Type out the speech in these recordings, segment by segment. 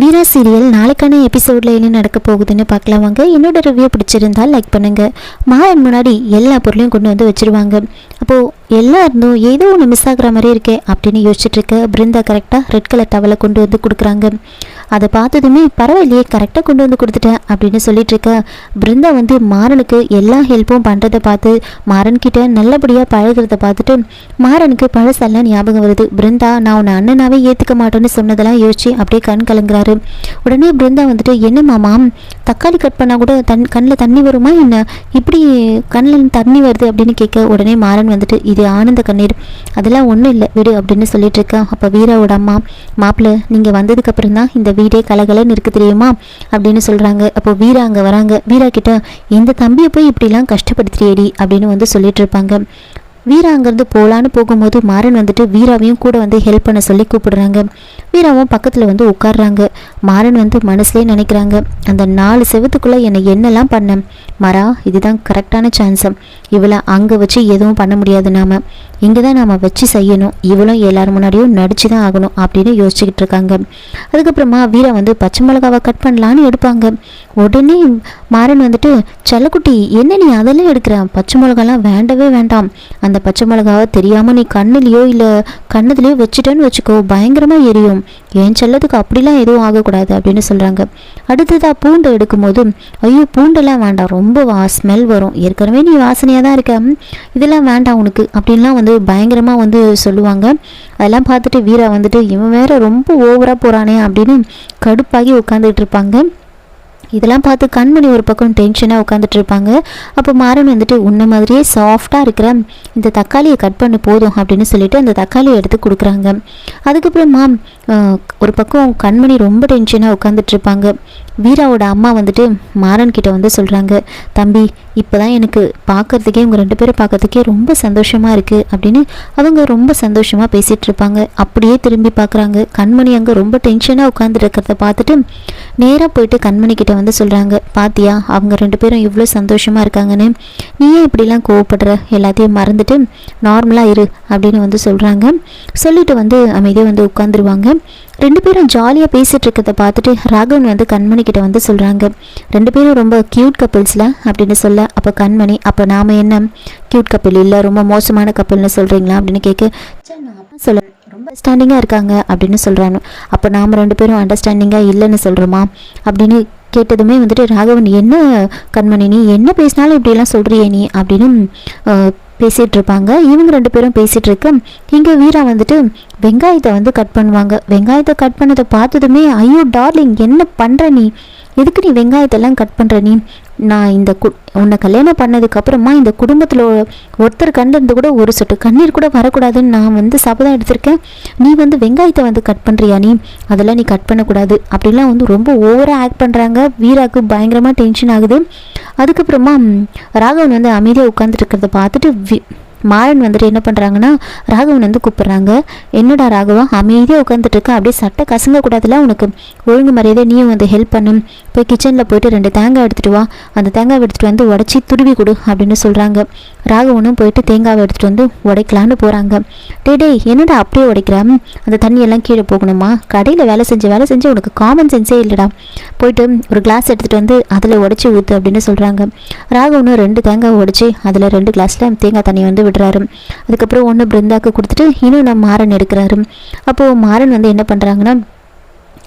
வீரா serial நாளைக்கான எபிசோடில் என்ன நடக்க போகுதுன்னு பார்க்கலாம் வாங்க. என்னோட ரிவ்யூ பிடிச்சிருந்தால் லைக் பண்ணுங்கள் மாறன் முன்னாடி எல்லா பொருளையும் கொண்டு வந்து வச்சுருவாங்க. அப்போது எல்லாருந்தும் ஏதோ ஒன்று மிஸ் ஆகுற மாதிரி இருக்கே அப்படின்னு யோசிச்சுட்டு இருக்க பிருந்தா கரெக்டாக ரெட் கலர் டவலை கொண்டு வந்து கொடுக்குறாங்க. அதை பார்த்ததுமே பரவாயில்லையே கரெக்டாக கொண்டு வந்து கொடுத்துட்டேன் அப்படின்னு சொல்லிட்டு இருக்க பிருந்தா வந்து மாறனுக்கு எல்லா ஹெல்ப்பும் பண்ணுறதை பார்த்து மாறன்கிட்ட நல்லபடியாக பழகிறத பார்த்துட்டு மாறனுக்கு பழசெல்லாம் ஞாபகம் வருது. பிருந்தா நான் உன்னை அண்ணனாவே ஏற்றுக்க மாட்டேன்னு சொன்னதெல்லாம் யோசிச்சு அப்படியே கண் கலங்குறாரு. உடனே பிருந்தா வந்துட்டு என்ன மாமா தக்காளி கட் பண்ணால் கூட தன் கண்ணில் தண்ணி வருமா என்ன? இப்படி கண்ணில் தண்ணி வருது அப்படின்னு கேட்க உடனே மாறன் வந்துட்டு இது ஆனந்த கண்ணீர். அதெல்லாம் ஒன்றும் இல்லை விடு அப்படின்னு சொல்லிட்டு இருக்கா. அப்போ வீராவோட அம்மா மாப்பிள்ளை நீங்கள் வந்ததுக்கப்புறம் தான் இந்த வீடே கலகலன்னு இருக்கு தெரியுமா? அப்படின்னு சொல்கிறாங்க அப்போ வீரா அங்கே வராங்க. வீரா கிட்ட இந்த தம்பியை போய் இப்படிலாம் கஷ்டப்படுத்துறியடி அப்படின்னு வந்து சொல்லிட்டு இருப்பாங்க. வீரா அங்கேருந்து போகலான்னு போகும்போது மாறன் வந்துட்டு வீராவையும் கூட வந்து ஹெல்ப் பண்ண சொல்லி கூப்பிடுறாங்க. வீராவும் பக்கத்தில் வந்து உட்காடுறாங்க மாறன் வந்து மனசுலேயே நினைக்கிறாங்க. அந்த நாலு செவத்துக்குள்ளே என்னை என்னெல்லாம் பண்ணேன் மரா இதுதான் கரெக்டான சான்ஸு இவளை அங்கே வச்சு எதுவும் பண்ண முடியாது நாம். இங்கே தான் நாம் வச்சு செய்யணும். இவளும் எல்லாரும் முன்னாடியும் நடிச்சு தான் ஆகணும் அப்படின்னு யோசிச்சுக்கிட்டு இருக்காங்க. அதுக்கப்புறமா வீரா வந்து பச்சை மிளகாவை கட் பண்ணலான்னு எடுப்பாங்க. உடனே மாறன் வந்துட்டு செல்லக்குட்டி என்ன நீ அதெல்லாம் எடுக்கிற? பச்சை மிளகாலாம் வேண்டவே வேண்டாம். அந்த அந்த பச்சை மிளகாவை தெரியாமல் நீ கண்ணுலேயோ இல்லை கண்ணதுலேயோ வச்சுட்டேன்னு வச்சுக்கோ பயங்கரமாக எரியும். என் செல்லத்துக்கு அப்படிலாம் எதுவும் ஆகக்கூடாது அப்படின்னு சொல்கிறாங்க அடுத்ததாக பூண்டு எடுக்கும்போது ஐயோ பூண்டெல்லாம் வேண்டாம் ரொம்ப வா ஸ்மெல் வரும். ஏற்கனவே நீ வாசனையாக தான் இருக்க இதெல்லாம் வேண்டாம் உனக்கு அப்படின்லாம் வந்து பயங்கரமாக வந்து சொல்லுவாங்க. அதெல்லாம் பார்த்துட்டு வீரா வந்துட்டு இவன் வேற ரொம்ப ஓவராக போகிறானே அப்படின்னு கடுப்பாகி உட்காந்துட்டு இருப்பாங்க. இதெல்லாம் பார்த்து கண்மணி ஒரு பக்கம் டென்ஷனாக உட்காந்துட்டு இருப்பாங்க. அப்போ மாறன் வந்துட்டு உன்ன மாதிரியே சாஃப்டாக இருக்கிற இந்த தக்காளியை கட் பண்ண போதும் அப்படின்னு சொல்லிட்டு அந்த தக்காளியை எடுத்து கொடுக்குறாங்க. அதுக்கப்புறமா ஆஹ், ஒரு பக்கம் கண்மணி ரொம்ப டென்ஷனாக உட்காந்துட்டு இருப்பாங்க. வீராவோட அம்மா வந்துட்டு மாறன் கிட்ட வந்து சொல்கிறாங்க தம்பி இப்போ தான் எனக்கு பார்க்கறதுக்கே உங்கள் ரெண்டு பேரும் பார்க்கறதுக்கே ரொம்ப சந்தோஷமாக இருக்குது அப்படின்னு அவங்க ரொம்ப சந்தோஷமாக பேசிகிட்டு இருப்பாங்க. அப்படியே திரும்பி பார்க்குறாங்க கண்மணி அங்கே ரொம்ப டென்ஷனாக உட்காந்துருக்கிறத பார்த்துட்டு நேராக போயிட்டு கண்மணி கிட்ட வந்து சொல்கிறாங்க பாத்தியா அவங்க ரெண்டு பேரும் இவ்வளோ சந்தோஷமாக இருக்காங்கன்னு நீ ஏன் இப்படிலாம் கோவப்படுற? எல்லாத்தையும் மறந்துட்டு நார்மலாக இரு அப்படின்னு வந்து சொல்கிறாங்க சொல்லிட்டு வந்து அமைதியாக வந்து உட்காந்துருவாங்க ரெண்டு பேரும் ஜாலியாக பேசிகிட்டு இருக்கிறத பார்த்துட்டு ராகவன் வந்து கண்மணி கிட்ட வந்து சொல்கிறாங்க ரெண்டு பேரும் ரொம்ப க்யூட் கப்பிள்ஸில் அப்படின்னு சொல்ல அப்போ கண்மணி அப்போ நாம் என்ன? க்யூட் கப்பிள் இல்லை ரொம்ப மோசமான கப்பிள்னு சொல்கிறீங்களா அப்படின்னு கேட்க சொல்ல ரொம்ப அண்டர்ஸ்டாண்டிங்காக இருக்காங்க அப்படின்னு சொல்கிறாங்க அப்போ நாம் ரெண்டு பேரும் அண்டர்ஸ்டாண்டிங்காக இல்லைன்னு சொல்கிறோமா அப்படின்னு கேட்டதுமே வந்துட்டு ராகவன் என்ன கண்மணி நீ? என்ன பேசினாலும் இப்படியெல்லாம் சொல்கிறியே நீ? அப்படின்னு பேசிகிட்டு இருப்பாங்க. இவங்க ரெண்டு பேரும் பேசிகிட்ருக்கு இருக்க இங்கே வீரா வந்துட்டு வெங்காயத்தை வந்து கட் பண்ணுவாங்க. வெங்காயத்தை கட் பண்ணதை பார்த்ததுமே ஐயோ டார்லிங் என்ன பண்ணுற நீ? எதுக்கு நீ வெங்காயத்தெல்லாம் கட் பண்ணுற நீ? நான் இந்த கு உன்னை கல்யாணம் பண்ணதுக்கப்புறமா இந்த குடும்பத்தில் ஒருத்தர் கண்டிருந்து கூட ஒரு சொட்டு கண்ணீர் கூட வரக்கூடாதுன்னு நான் வந்து சபதம் எடுத்திருக்கேன். நீ வந்து வெங்காயத்தை வந்து கட் பண்ணுறியா நீ? அதெல்லாம் நீ கட் பண்ணக்கூடாது. அப்படிலாம் வந்து ரொம்ப ஓவராக ஆக்ட் பண்ணுறாங்க வீராக்கு பயங்கரமாக டென்ஷன் ஆகுது. அதுக்கப்புறமா ராகவன் வந்து அமைதியாக உட்காந்துட்டு இருக்கிறத பார்த்துட்டு வி மாறன் வந்துட்டு என்ன பண்ணுறாங்கன்னா ராகவன் வந்து கூப்பிட்றாங்க. என்னடா ராகவா அமைதியாக உட்காந்துட்டு இருக்க. அப்படியே சட்டை கசங்க கூடாதுல உனக்கு? ஒழுங்கு மரியாதை நீயும் வந்து ஹெல்ப் பண்ணு. போய் கிச்சனில் போயிட்டு ரெண்டு தேங்காய் எடுத்துகிட்டு வா. அந்த தேங்காய் எடுத்துகிட்டு வந்து உடச்சி துருவி கொடு அப்படின்னு சொல்கிறாங்க ராகவனும் போயிட்டு தேங்காவை எடுத்துகிட்டு வந்து உடைக்கலான்னு போகிறாங்க டே டேய் என்னடா அப்படியே உடைக்கிற? அந்த தண்ணியெல்லாம் கீழே போகணுமா? கடையில் வேலை செஞ்சு வேலை செஞ்சு உனக்கு காமன் சென்ஸே இல்லைடா. போயிட்டு ஒரு கிளாஸ் எடுத்துகிட்டு வந்து அதில் உடச்சி ஊற்று அப்படின்னு சொல்கிறாங்க ராகவனும் ரெண்டு தேங்காய் உடைச்சி அதில் ரெண்டு கிளாஸில் தேங்காய் தண்ணி வந்து விடுறாரு. அதுக்கப்புறம் ஒன்று பிருந்தாக்கு கொடுத்துட்டு இன்னும் நான் மாறன் எடுக்கிறாரு. அப்போது மாறன் வந்து என்ன பண்ணுறாங்கன்னா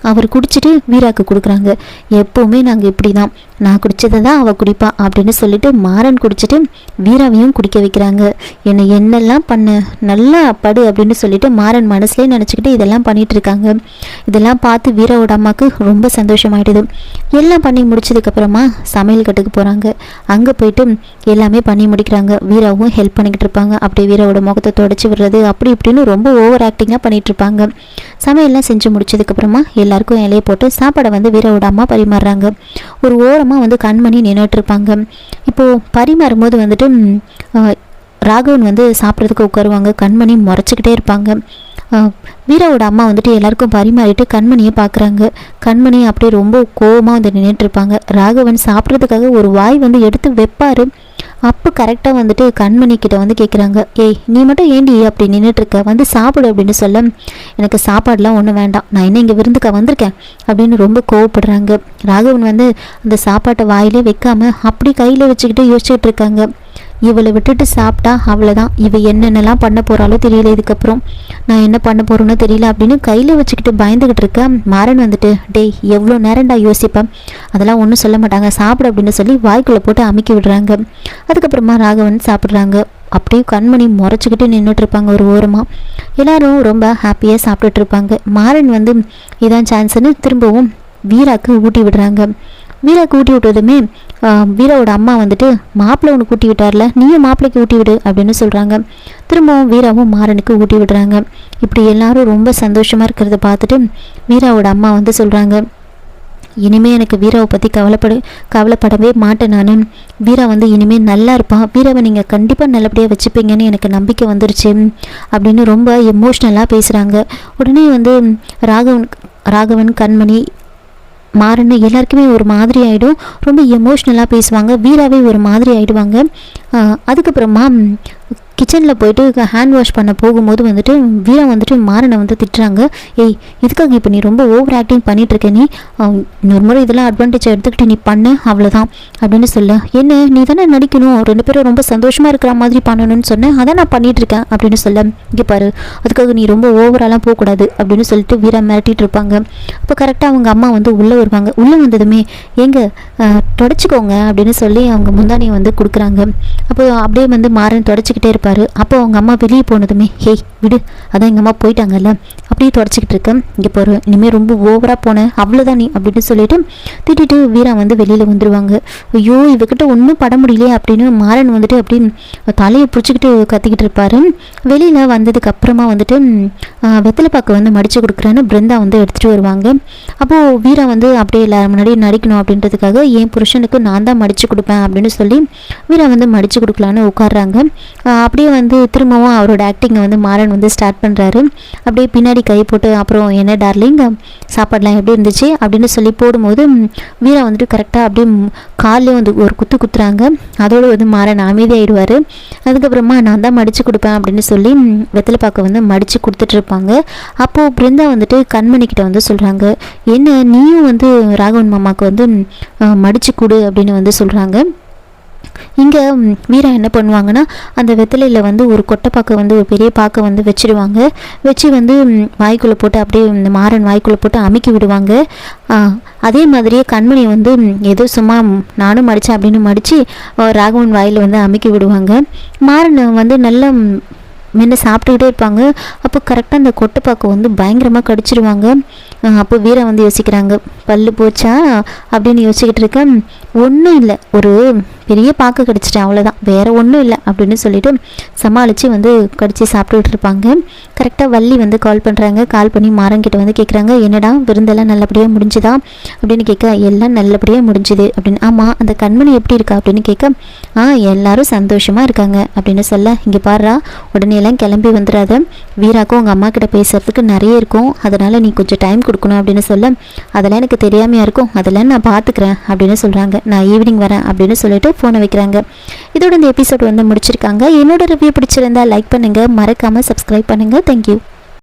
அவர் குடிச்சிட்டு வீராக்கு கொடுக்குறாங்க. எப்போவுமே நாங்கள் இப்படி தான் நான் குடித்ததை தான் அவள் குடிப்பா அப்படின்னு சொல்லிட்டு மாறன் குடிச்சிட்டு வீராவையும் குடிக்க வைக்கிறாங்க. என்னை என்னெல்லாம் பண்ண? நல்லா படு அப்படின்னு சொல்லிட்டு மாறன் மனசுலேயே நினச்சிக்கிட்டு இதெல்லாம் பண்ணிட்டு இருக்காங்க. இதெல்லாம் பார்த்து வீராவோட அம்மாவுக்கு ரொம்ப சந்தோஷமாயிடுது. எல்லாம் பண்ணி முடிச்சதுக்கப்புறமா சமையல் கட்டுக்கு போகிறாங்க அங்கே போயிட்டு எல்லாமே பண்ணி முடிக்கிறாங்க. வீராவும் ஹெல்ப் பண்ணிக்கிட்டு இருப்பாங்க. அப்படியே வீராவோட முகத்தை தொடச்சி விடுறது அப்படி இப்படின்னு ரொம்ப ஓவர் ஆக்டிங்காக பண்ணிகிட்டு இருப்பாங்க. சமையல்லாம் செஞ்சு முடிச்சதுக்கப்புறமா எல்லாருக்கும் இலையை போட்டு சாப்பாடை வந்து வீர அம்மா பரிமாறுறாங்க. ஒரு ஓரமாக வந்து கண்மணி நின்றுட்டுருப்பாங்க இப்போது பரிமாறும் போது வந்துட்டு ராகவன் வந்து சாப்பிட்றதுக்கு உட்காருவாங்க. கண்மணி முறைச்சிக்கிட்டே இருப்பாங்க. ஆஹ், வீராவோட அம்மா வந்துட்டு எல்லாருக்கும் பரிமாறிட்டு கண்மணியை பார்க்குறாங்க கண்மணி அப்படியே ரொம்ப கோவமாக வந்து நின்றுட்டு இருப்பாங்க ராகவன் சாப்பிட்றதுக்காக ஒரு வாய் வந்து எடுத்து வைப்பார். அப்போ கரெக்டாக வந்துட்டு கண்மணி கிட்ட வந்து கேட்குறாங்க ஏய் நீ மட்டும் ஏண்டி அப்படி நின்றுட்டு இருக்க வந்து சாப்பிடு அப்படின்னு சொல்ல எனக்கு சாப்பாடுலாம் ஒன்றும் வேண்டாம். நான் என்ன இங்கே விருந்துக்க வந்திருக்கேன்? அப்படின்னு ரொம்ப கோவப்படுறாங்க. ராகவன் வந்து அந்த சாப்பாட்டை வாயிலே வைக்காம அப்படி கையில் வச்சுக்கிட்டு யோசிச்சுட்டு இருக்காங்க. இவளை விட்டுட்டு சாப்பிட்டா அவ்வளோதான் இவ என்னென்னலாம் பண்ண போகிறாலோ தெரியல இதுக்கப்புறம். நான் என்ன பண்ண போகிறேன்னு தெரியல அப்படின்னு கையில் வச்சுக்கிட்டு பயந்துக்கிட்டு இருக்கேன் மாறன் வந்துட்டு டேய் எவ்வளோ நேரம்டா யோசிப்பேன் அதெல்லாம் ஒன்றும் சொல்ல மாட்டாங்க. சாப்பிடு அப்படின்னு சொல்லி வாய்க்குள்ளே போட்டு அமுக்கி விடுறாங்க. அதுக்கப்புறமா ராகவன் சாப்பிட்றாங்க. அப்படியே கண்மணி முறைச்சிக்கிட்டு நின்றுட்டு இருப்பாங்க ஒரு ஓரமாக எல்லாரும் ரொம்ப ஹாப்பியாக சாப்பிட்டுட்டு இருப்பாங்க. மாறன் வந்து இதான் சான்ஸ்னு திரும்பவும் வீராக்கு ஊட்டி விடுறாங்க. வீராக்கு ஊட்டி விட்டதுமே வீராவோட அம்மா வந்துட்டு மாப்பிள்ளை ஒன்று கூட்டி விட்டார்ல நீயும் மாப்பிள்ளைக்கு ஊட்டி விடு அப்படின்னு சொல்கிறாங்க திரும்பவும் வீராவும் மாறனுக்கு ஊட்டி விடுறாங்க. இப்படி எல்லாரும் ரொம்ப சந்தோஷமாக இருக்கிறத பார்த்துட்டு வீராவோட அம்மா வந்து சொல்கிறாங்க இனிமே எனக்கு வீராவை பற்றி கவலைப்படு கவலைப்படவே மாட்டேன் நான். வீரா வந்து இனிமேல் நல்லா இருப்பான். வீராவை நீங்கள் கண்டிப்பாக நல்லபடியாக வச்சுப்பீங்கன்னு எனக்கு நம்பிக்கை வந்துருச்சு அப்படின்னு ரொம்ப எமோஷ்னலாக பேசுகிறாங்க உடனே வந்து ராகவன் ராகவன் கண்மணி மாறன்னு எல்லாருக்குமே ஒரு மாதிரி ஆகிடும் ரொம்ப எமோஷ்னலாக பேசுவாங்க. வீராவே ஒரு மாதிரி ஆகிடுவாங்க அதுக்கப்புறமா கிச்சனில் போயிட்டு ஹேண்ட் வாஷ் பண்ண போகும்போது வந்துட்டு வீரா வந்துட்டு மாறனை வந்து திட்டுறாங்க. ஏய் இதுக்காக இப்போ நீ ரொம்ப ஓவர் ஆக்டிங் பண்ணிகிட்ருக்க நீ இன்னொரு முறை இதெல்லாம் அட்வான்டேஜ் எடுத்துக்கிட்டு நீ பண்ண அவ்வளோதான் அப்படின்னு சொல்ல. என்ன நீ தானே நடிக்கணும். ரெண்டு பேரும் ரொம்ப சந்தோஷமாக இருக்கிற மாதிரி பண்ணணும்னு சொன்னேன் அதான் நான் பண்ணிகிட்ருக்கேன் அப்படின்னு சொல்ல. இங்கே பாரு அதுக்காக நீ ரொம்ப ஓவராலாம் போகக்கூடாது. அப்படின்னு சொல்லிட்டு வீரா மிரட்டிகிட்டு இருப்பாங்க. அப்போ கரெக்டாக அவங்க அம்மா வந்து உள்ளே வருவாங்க. உள்ளே வந்ததுமே எங்க தொடச்சிக்கோங்க. அப்படின்னு சொல்லி அவங்க முந்தானியை வந்து கொடுக்குறாங்க. அப்போ அப்படியே வந்து மாறன் தொடச்சிக்கிட்டே இருப்பாங்க இருப்பார். அப்போ அவங்க அம்மா வெளியே போனதுமே ஹேய் விடு. அதான் எங்கள் அம்மா போயிட்டாங்கல்ல. அப்படியே தொடச்சிக்கிட்டு இருக்கேன் இங்கே போகிற இனிமேல் ரொம்ப ஓவராக போனேன் அவ்வளோதான் நீ அப்படின்னு சொல்லிட்டு திட்டிட்டு வீரா வந்து வெளியில் வந்துடுவாங்க ஐயோ இவகிட்ட ஒன்றும் பட முடியலையே அப்படின்னு மாறன் வந்துட்டு அப்படி தலையை பிடிச்சிக்கிட்டு கத்திக்கிட்டு இருப்பார். வெளியில் வந்ததுக்கு அப்புறமா வந்துட்டு வெத்தலை பாக்கு வந்து மடித்து கொடுக்குறேன்னு பிருந்தா வந்து எடுத்துகிட்டு வருவாங்க. அப்போது வீரா வந்து அப்படியே எல்லாரும் முன்னாடி நடிக்கணும் அப்படின்றதுக்காக என் புருஷனுக்கு நான் தான் மடித்து கொடுப்பேன் அப்படின்னு சொல்லி வீரா வந்து மடித்து கொடுக்கலான்னு உட்காடுறாங்க அப்படியே வந்து திரும்பவும் அவரோட ஆக்டிங்கை வந்து மாறன் வந்து ஸ்டார்ட் பண்ணுறாரு அப்படியே பின்னாடி கை போட்டு அப்புறம் என்ன டார்லிங் சாப்பாடெலாம் எப்படி இருந்துச்சு? அப்படின்னு சொல்லி போடும்போது வீரா வந்துட்டு கரெக்டாக அப்படியே காலிலே வந்து ஒரு குத்து குத்துறாங்க. அதோடு வந்து மாறன் அமைதியாயிடுவார். அதுக்கப்புறமா நான் தான் மடித்து கொடுப்பேன் அப்படின்னு சொல்லி வெத்தலை பாக்க வந்து மடித்து கொடுத்துட்ருப்பாங்க. அப்போது பிருந்தா வந்துட்டு கண்மணிக்கிட்ட வந்து சொல்கிறாங்க என்ன நீயும் வந்து ராகவன் மாமாவுக்கு வந்து மடித்து கொடு அப்படின்னு வந்து சொல்கிறாங்க இங்கே வீரா என்ன பண்ணுவாங்கன்னா அந்த வெத்தலையில் வந்து ஒரு கொட்டைப்பாக்கை வந்து ஒரு பெரிய பாக்கை வந்து வச்சுடுவாங்க. வச்சு வந்து வாய்க்குள்ளே போட்டு அப்படியே இந்த மாறன் வாய்க்குள்ளே போட்டு அமுக்கி விடுவாங்க. அதே மாதிரியே கண்மணி வந்து ஏதோ சும்மா நானும் மடித்தேன் அப்படின்னு மடித்து ராகவன் வாயில் வந்து அமுக்கி விடுவாங்க. மாறன் வந்து நல்ல மென்று சாப்பிட்டுக்கிட்டே இருப்பாங்க. அப்போ கரெக்டாக அந்த கொட்டைப்பாக்கை வந்து பயங்கரமாக கடிச்சிருவாங்க. அப்போ வீரை வந்து யோசிக்கிறாங்க பல்லு போச்சா? அப்படின்னு யோசிக்கிட்டு இருக்கேன் ஒன்றும் இல்லை. ஒரு பெரிய பாக்கு கடிச்சிட்டேன் அவ்வளோதான் வேறு ஒன்றும் இல்லை அப்படின்னு சொல்லிட்டு சமாளித்து வந்து கடித்து சாப்பிட்டுட்டு இருப்பாங்க. கரெக்டாக வள்ளி வந்து கால் பண்ணுறாங்க கால் பண்ணி மாறங்கிட்ட வந்து கேட்குறாங்க என்னடா விருந்தெல்லாம் நல்லபடியாக முடிஞ்சுதா? அப்படின்னு கேட்க எல்லாம் நல்லபடியாக முடிஞ்சுது. அப்படின்னு ஆமாம் அந்த கண்மணி எப்படி இருக்கா? அப்படின்னு கேட்க ஆ எல்லாரும் சந்தோஷமாக இருக்காங்க. அப்படின்னு சொல்ல இங்கே பாடுறா உடனே எல்லாம் கிளம்பி வந்துடாத வீராக்கும் உங்கள் அம்மா கிட்ட பேசுகிறதுக்கு நிறைய இருக்கும். அதனால் நீ கொஞ்சம் டைம் கொடுக்கணும். அப்படின்னு சொல்ல அதெல்லாம் எனக்கு தெரியாமையாக இருக்கும். அதெல்லாம் நான் பார்த்துக்கிறேன் அப்படின்னு சொல்கிறாங்க நான் ஈவினிங் வரேன். அப்படின்னு சொல்லிட்டு ஃபோனை வைக்கிறாங்க. இதோட இந்த எபிசோட் வந்து முடிச்சிருக்காங்க. என்னோட ரிவ்யூ பிடிச்சிருந்தா லைக் பண்ணுங்கள் மறக்காமல் சப்ஸ்கிரைப் பண்ணுங்கள் தேங்க்யூ